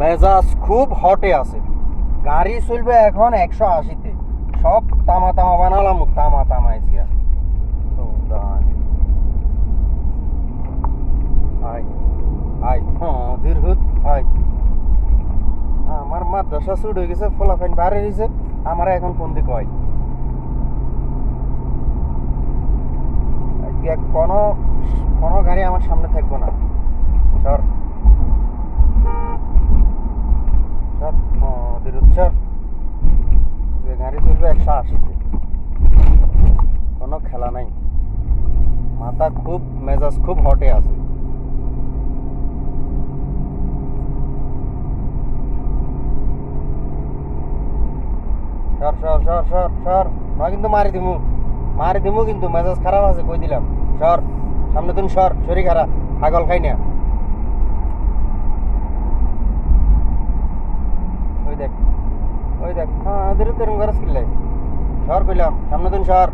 মেজাজ খুব হটে আছে। গাড়ি চলবে এখন একশো আশিতে। সব তামা তামা বানালাম, তামা তামা আইসিয়া তো আয় আয়। হ্যাঁ দীর্ঘত আয়। আমার মাদ্রাসা শুট হয়ে গেছে, ফলাফাইন বাইরে হয়েছে আমার এখন ফোন দিয়ে কয়। কোনো কোনো গাড়ি আমার সামনে থাকব না সর সর হ্যাঁ দীর্ঘ সর যে গাড়ি চলবে একশো আশিতে কোনো খেলা নাই। মাথা খুব, মেজাজ খুব হটে আছে। সর সর সর সর সর। না কিন্তু মারি দিমু। মারি দিমু কিন্তু, মেজাজ খারাপ আছে কই দিলাম। সর, সামনে তুমি সর, শরীর খারাপ। পাগল খাই না। അതൊരു തെരുങ്കാര സ്കില്ലേ ഷാർക്കില്ല ഷംനുദ്ദീൻ ഷാർ.